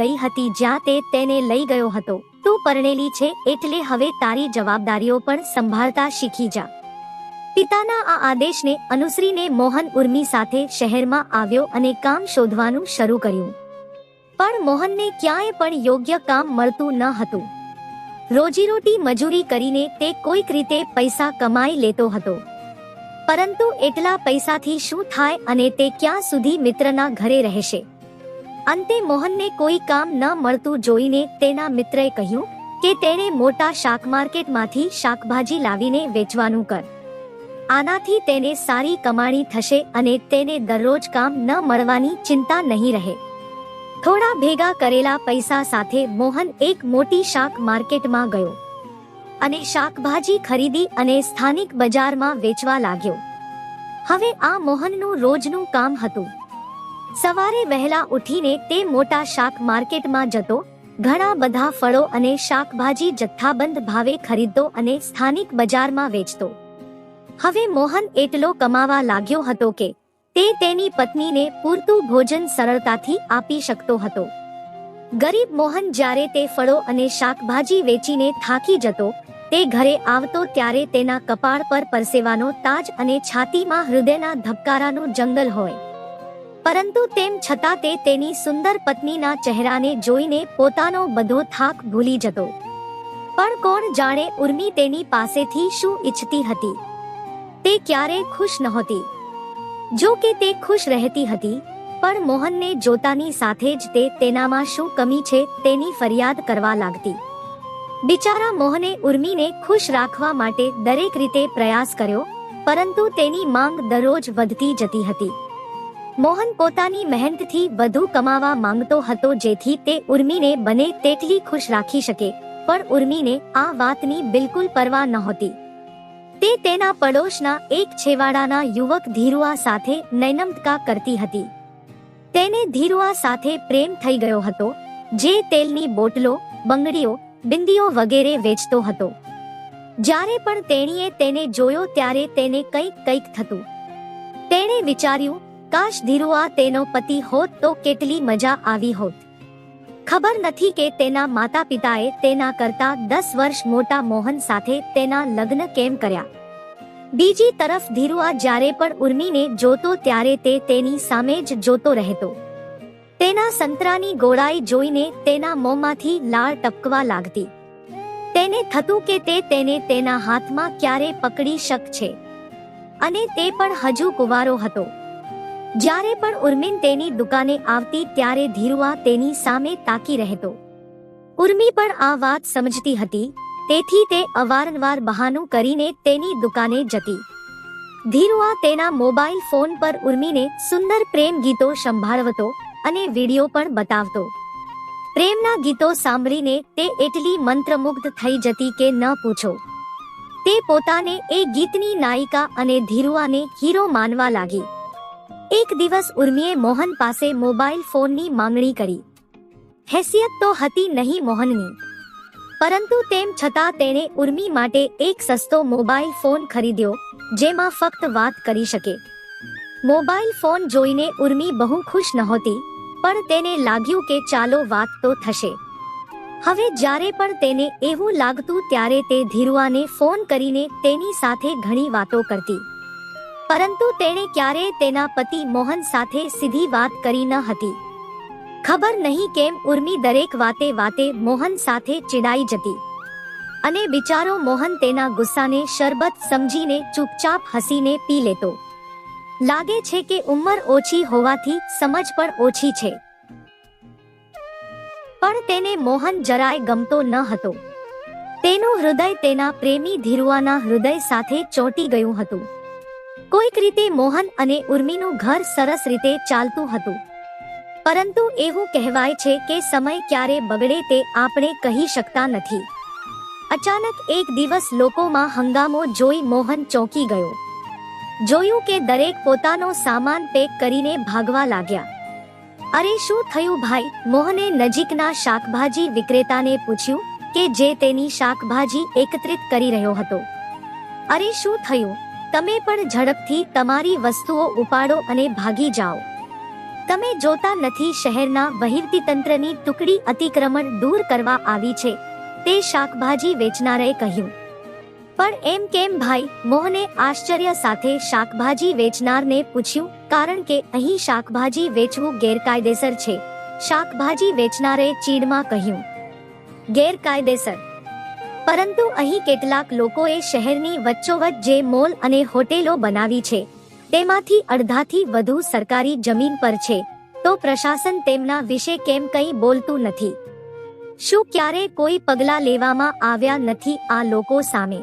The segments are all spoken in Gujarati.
ગઈ હતી જ્યાં તે તેને લઈ ગયો હતો. તું પરણેલી છે એટલે હવે તારી જવાબદારીઓ પણ સંભાળતા શીખી જા. પિતાના આ આદેશને અનુસરીને મોહન ઉર્મી સાથે શહેરમાં આવ્યો અને કામ શોધવાનું શરૂ કર્યું. પણ મોહનને ક્યાંય પણ યોગ્ય કામ મળતું ન હતું. રોજીરોટી મજૂરી કરીને તે કોઈક રીતે પૈસા કમાઈ લેતો હતો. પરંતુ એટલા પૈસાથી શું થાય અને તે ક્યાં સુધી મિત્રના ઘરે રહેશે? અંતે મોહનને કોઈ કામ ન મળતું જોઈને તેના મિત્રએ કહ્યું કે તેણે મોટા શાક માર્કેટમાંથી શાકભાજી લાવીને વેચવાનું કર. આનાથી તેને સારી કમાણી થશે અને તેને દરરોજ કામ ન મળવાની ચિંતા નહીં રહે. થોડા ભેગા કરેલા પૈસા સાથે મોહન એક મોટી શાક માર્કેટમાં ગયો અને શાકભાજી ખરીદી અને સ્થાનિક બજારમાં વેચવા લાગ્યો. હવે આ મોહનનું રોજનું કામ હતું. સવારે વહેલા ઉઠીને તે મોટા શાક માર્કેટમાં જતો, ઘણા બધા ફળો અને શાકભાજી જથ્થાબંધ ભાવે ખરીદતો અને સ્થાનિક બજારમાં વેચતો. હવે મોહન એટલો કમાવા લાગ્યો હતો કે, તે તેની પત્નીને પૂરતું ભોજન સરળતાથી આપી શકતો હતો. ગરીબ મોહન જ્યારે તે ફળો અને શાકભાજી વેચીને થાકી જતો, તે ઘરે આવતો ત્યારે તેના કપાળ પર પરસેવાનો તાજ અને છાતીમાં હૃદયના ધબકારાનું જંગલ હોય. પરંતુ તેમ છતાં તે તેની સુંદર પત્નીના ચહેરાને જોઈને પોતાનો બધો થાક ભૂલી જતો. પણ કોણ જાણે ઉર્મી તેની પાસેથી શું ઈચ્છતી હતી? તે ક્યારેય ખુશ નહોતી. જો કે તે ખુશ રહેતી હતી, પણ મોહનને જોતાની સાથે જ તે તેનામાં શું કમી છે તેની ફરિયાદ કરવા લાગતી. બિચારા મોહને ઉર્મીને ખુશ રાખવા માટે દરેક રીતે પ્રયાસ કર્યો, પરંતુ તેની માંગ દરરોજ વધતી જતી હતી. મોહન પોતાની મહેનતથી વધુ કમાવા માંગતો હતો જેથી તે ઉર્મીને બને તેટલી ખુશ રાખી શકે. પણ ઉર્મીને આ વાતની બિલકુલ પરવા નહોતી તે તેના પડોશના એક છેવાડાના યુવક ધીરુઆ સાથે નૈનમતકા કરતી હતી. તેને ધીરુઆ સાથે પ્રેમ થઈ ગયો હતો, જે તેલની બોટલો, બંગડીઓ, બિંદીઓ વગેરે વેચતો હતો. જ્યારે પણ તેણીએ તેને જોયો ત્યારે તેને કંઈક કંઈક થતું. તેણે વિચાર્યું કાશ ધીરુઆ તેનો પતિ હોત તો કેટલી મજા આવી હોત. ખબર નથી કે તેના માતા પિતાએ તેના કરતા દસ વર્ષ મોટા મોહન સાથે તેના લગ્ન કેમ કર્યા. બીજી તરફ ધીરુઆ જ્યારે પણ ઉર્મીને જોતો ત્યારે તે તેની સામે જ જોતો રહેતો. તેના સંતરાની ગોળાઈ જોઈને તેના મોંમાંથી લાળ ટપકવા લાગતી. તેને થતું કે તે તેને તેના હાથમાં ક્યારે પકડી શકશે? અને તે પણ હજુ કુવારો હતો. જ્યારે પણ ઉર્મિન તેની દુકાને આવતી ત્યારે ધીરુઆ તેની સામે તાકી રહેતો. ઉર્મી પણ આ વાત સમજતી હતી, તેથી તે અવારનવાર બહાનું કરીને તેની દુકાને જતી. ધીરુઆ તેના મોબાઈલ ફોન પર ઉર્મીને સુંદર પ્રેમ ગીતો સંભાળવતો અને વીડિયો પણ બતાવતો. પ્રેમના ગીતો સાંભળીને તે એટલી મંત્રમુગ્ધ થઈ જતી કે ન પૂછો. તે પોતાને એ ગીતની નાયિકા અને ધીરુઆને હીરો માનવા લાગી. એક દિવસ ઉર્મીએ મોહન પાસે મોબાઈલ ફોનની માંગણી કરી. હેસિયત તો હતી નહીં મોહનની. પરંતુ તેમ છતાં તેણે ઉર્મી માટે એક સસ્તો મોબાઈલ ફોન ખરીદ્યો, જેમાં ફક્ત વાત કરી શકે. મોબાઈલ ફોન જોઈને ઉર્મી બહુ ખુશ નહોતી, પણ તેને લાગ્યું કે ચાલો વાત તો થશે. હવે જ્યારે પણ તેને એવું લાગતું ત્યારે તે ધીરુઆને ફોન કરીને તેની સાથે ઘણી વાતો કરતી. પરંતુ તેણે ક્યારેય તેના પતિ મોહન સાથે સીધી વાત કરી ન હતી. ખબર નહીં કેમ ઉર્મી દરેક વાતે વાતે મોહન સાથે ચીડાઈ જતી. અને બિચારો મોહન તેના ગુસ્સાને શરબત સમજીને ચૂપચાપ હસીને પી લેતો. લાગે છે કે ઉંમર ઓછી હોવાથી સમજ પણ ઓછી છે. પણ તેને મોહન જરાય ગમતો ન હતો. તેનું હૃદય તેના પ્રેમી ધીરુઆના હૃદય સાથે ચોંટી ગયું હતું. કોઈક રીતે મોહન અને ઉર્મીનું ઘર સરસ રીતે ચાલતું હતું. પરંતુ એવું કહેવાય છે કે સમય ક્યારે બગડે તે આપણે કહી શકતા નથી. અચાનક એક દિવસ લોકોમાં હંગામો જોઈ મોહન ચોંકી ગયો. જોયું કે દરેક પોતાનો સામાન પેક કરીને ભાગવા લાગ્યા. અરે, શું થયું ભાઈ? મોહને નજીકના શાકભાજી વિક્રેતાને પૂછ્યું કે જે તેની શાકભાજી એકત્રિત કરી રહ્યો હતો. અરે, શું થયું? તમે પણ ઝડપથી તમારી વસ્તુઓ ઉપાડો અને ભાગી જાઓ. તમે જોતા નથી શહેરના વહીવટીતંત્રની ટુકડી અતિક્રમણ દૂર કરવા આવી છે, તે શાકભાજી વેચનારાએ કહ્યું. પણ એમ કેમ ભાઈ, મોહને આશ્ચર્ય સાથે શાકભાજી વેચનારને પૂછ્યું, કારણ કે અહીં શાકભાજી વેચવું ગેરકાયદેસર છે. શાકભાજી વેચનારે ચીડમાં કહ્યું. ગેરકાયદેસર. પરંતુ અહીં કેટલાક લોકોએ શહેરની વચ્ચોવચ્ચ જે મોલ અને હોટેલો બનાવી છે, તેમાંથી અડધાથી વધુ સરકારી જમીન પર છે. તો પ્રશાસન તેમના વિશે કેમ કંઈ બોલતું નથી? શું ક્યારે કોઈ પગલાં લેવામાં આવ્યા નથી આ લોકો સામે?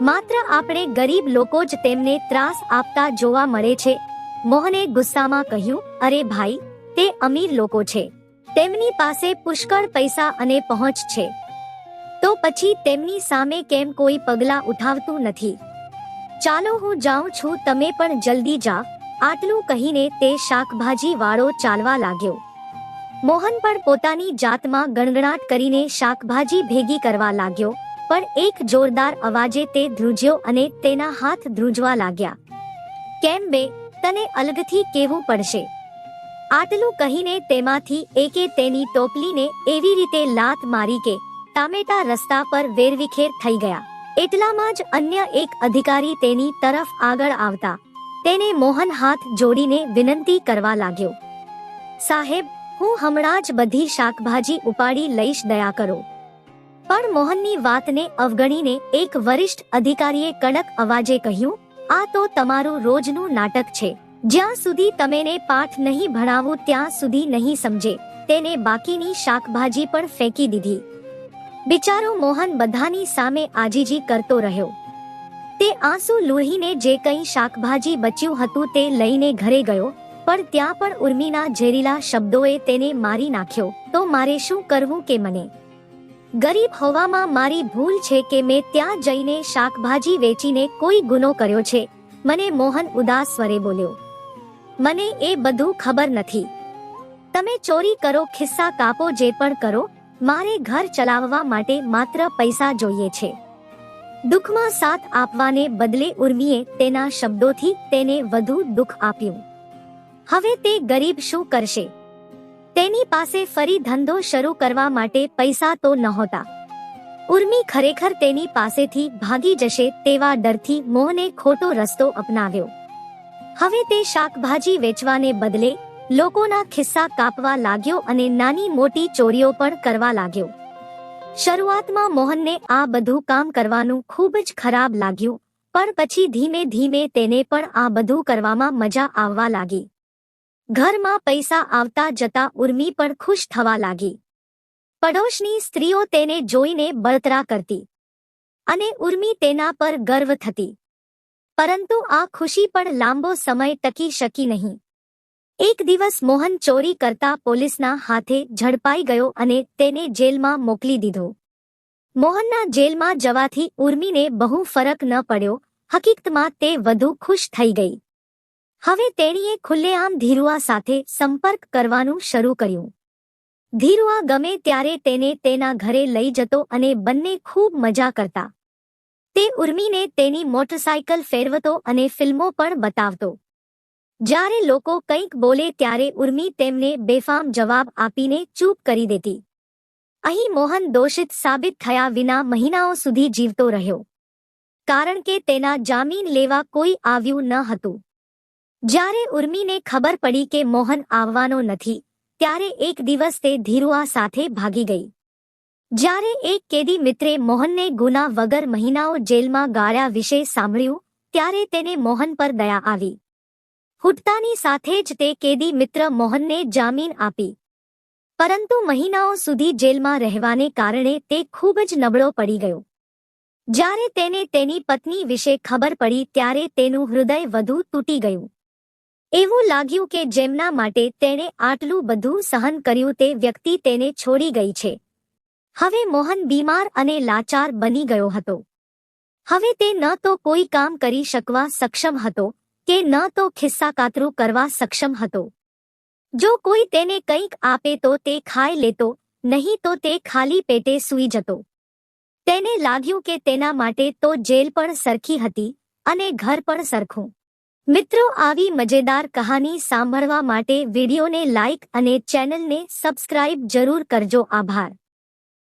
માત્ર આપણે ગરીબ લોકો જ તેમને ત્રાસ આપતા જોવા મળે છે. મોહને ગુસ્સામાં કહ્યું, અરે ભાઈ, તે અમીર લોકો છે. તેમની પાસે પુષ્કળ પૈસા અને પહોંચ છે. તો પછી તેમની સામે કેમ કોઈ પગલાં ઉઠાવતું નથી. ચાલો હું જાઉં છું, તમે પણ જલ્દી જા, આટલું કહીને તે શાકભાજી વાળો ચાલવા લાગ્યો. મોહન પણ પોતાની જાતમાં ગણગણાટ કરીને શાકભાજી ભેગી કરવા લાગ્યો, પણ એક જોરદાર અવાજે તે ધ્રુજ્યો અને તેના હાથ ધ્રુજવા લાગ્યા. કેમ બે, તને અલગથી કેવું પડશે? આટલું કહીને તેમાંથી એકે તેની ટોપલીને એવી રીતે લાત મારી કે ટામેટા રસ્તા પર વેરવિખેર થઈ ગયા. એટલામાં જ અન્ય એક અધિકારી તેની તરફ આગળ આવતા. તેને મોહન હાથ જોડીને વિનંતી કરવા લાગ્યો. સાહેબ, હું હમણાં જ બધી શાકભાજી ઉપાડી લઈશ, દયા કરો. પણ મોહનની વાતને અવગણીને એક વરિષ્ઠ અધિકારીએ કડક અવાજે કહ્યું, આ તો તમારું રોજનું નાટક છે. જ્યાં સુધી તમેને પાઠ નહીં ભણાવું, ત્યાં સુધી નહીં સમજે. તેને બાકીની શાકભાજી પણ ફેંકી દીધી. બિચારો મોહન બધાની સામે આજીજી કરતો રહ્યો. તે આંસુ લૂહીને જે કંઈ શાકભાજી બચ્યું હતું તે લઈને ઘરે ગયો, પણ ત્યાં પણ ઉર્મીના ઝેરીલા શબ્દોએ તેને મારી નાખ્યો, તો મારે શું કરવું કે મને? ગરીબ હોવામાં મારી ભૂલ છે કે મેં ત્યાં જઈને શાકભાજી વેચીને કોઈ ગુનો કર્યો છે? મને મોહન ઉદાસ સ્વરે બોલ્યો. મને એ બધું ખબર નથી. તમે ચોરી કરો, ખિસ્સા કાપો, જે પણ કરો મારે ઘર ચલાવવા માટે માત્ર પૈસા જોઈએ છે. દુઃખમાં સાથ આપવાને બદલે ઉર્મીએ તેના શબ્દોથી તેને વધુ દુઃખ આપ્યું. હવે તે ગરીબ શું કરશે? તેની પાસે ફરી ધંધો શરૂ કરવા માટે પૈસા તો નહોતા. ઉર્મી ખરેખર તેની પાસેથી ભાગી જશે તેવા ડરથી મોહને ખોટો રસ્તો અપનાવ્યો. હવે તે શાકભાજી વેચવાને બદલે લોકોના ખિસ્સા કાપવા લાગ્યો અને નાની મોટી ચોરીઓ પણ કરવા લાગ્યો. શરૂઆતમાં મોહનને આ બધું કામ કરવાનું ખૂબ જ ખરાબ લાગ્યું, પણ પછી ધીમે ધીમે તેને પણ આ બધું કરવામાં મજા આવવા લાગી. ઘરમાં પૈસા આવતા જતા ઉર્મી પણ ખુશ થવા લાગી. પડોશની સ્ત્રીઓ તેને જોઈને બળતરા કરતી અને ઉર્મી તેના પર ગર્વ થતી. પરંતુ આ ખુશી પણ લાંબો સમય ટકી શકી નહીં. એક દિવસ મોહન ચોરી કરતા પોલીસના હાથે ઝડપાઈ ગયો અને તેને જેલમાં મોકલી દીધો. મોહનના જેલમાં જવાથી ઉર્મીને બહુ ફરક ન પડ્યો. હકીકતમાં તે વધુ ખુશ થઈ ગઈ. હવે તેણીએ ખુલ્લેઆમ ધીરુઆ સાથે સંપર્ક કરવાનું શરૂ કર્યું. ધીરુઆ ગમે ત્યારે તેને તેના ઘરે લઈ જતો અને બંને ખૂબ મજા કરતા. તે ઉર્મીને તેની મોટરસાયકલ ફેરવતો અને ફિલ્મો પણ બતાવતો. જ્યારે લોકો કંઈક બોલે ત્યારે ઉર્મી તેમને બેફામ જવાબ આપીને ચૂપ કરી દેતી. અહીં મોહન દોષિત સાબિત થયા વિના મહિનાઓ સુધી જીવતો રહ્યો. કારણ કે તેના જામીન લેવા કોઈ આવ્યું ન હતું. જ્યારે ઉર્મીને ખબર પડી કે મોહન આવવાનો નથી, ત્યારે એક દિવસ તે ધીરુઆ સાથે ભાગી ગઈ. જ્યારે એક કેદી મિત્રે મોહનને ગુના વગર મહિનાઓ જેલમાં ગાળ્યા વિશે સાંભળ્યું, ત્યારે તેને મોહન પર દયા આવી. હુટતાની સાથે જ તે કેદી મિત્ર મોહનને જામીન આપી. પરંતુ મહિનાઓ સુધી જેલમાં રહેવાને કારણે તે ખૂબ જ નબળો પડી ગયો. જ્યારે તેને તેની પત્ની વિશે ખબર પડી ત્યારે તેનું હૃદય વધુ તૂટી ગયું. એવું લાગ્યું કે જેમના માટે તેણે આટલું બધું સહન કર્યું તે વ્યક્તિ તેને છોડી ગઈ છે. હવે મોહન બીમાર અને લાચાર બની ગયો હતો. હવે તે ન તો કોઈ કામ કરી શકવા સક્ષમ હતો કે ન તો ખિસ્સા કાતરું કરવા સક્ષમ હતો. જો કોઈ તેને કંઈક આપે તો તે ખાઈ લેતો, નહીં તો તે ખાલી પેટે સૂઈ જતો. તેને લાગ્યું કે તેના માટે તો જેલ પણ સરખી હતી અને ઘર પણ સરખું. મિત્રો, આવી મજેદાર કહાની સાંભળવા માટે વિડીયોને લાઇક અને ચેનલને સબસ્ક્રાઇબ જરૂર કરજો. આભાર.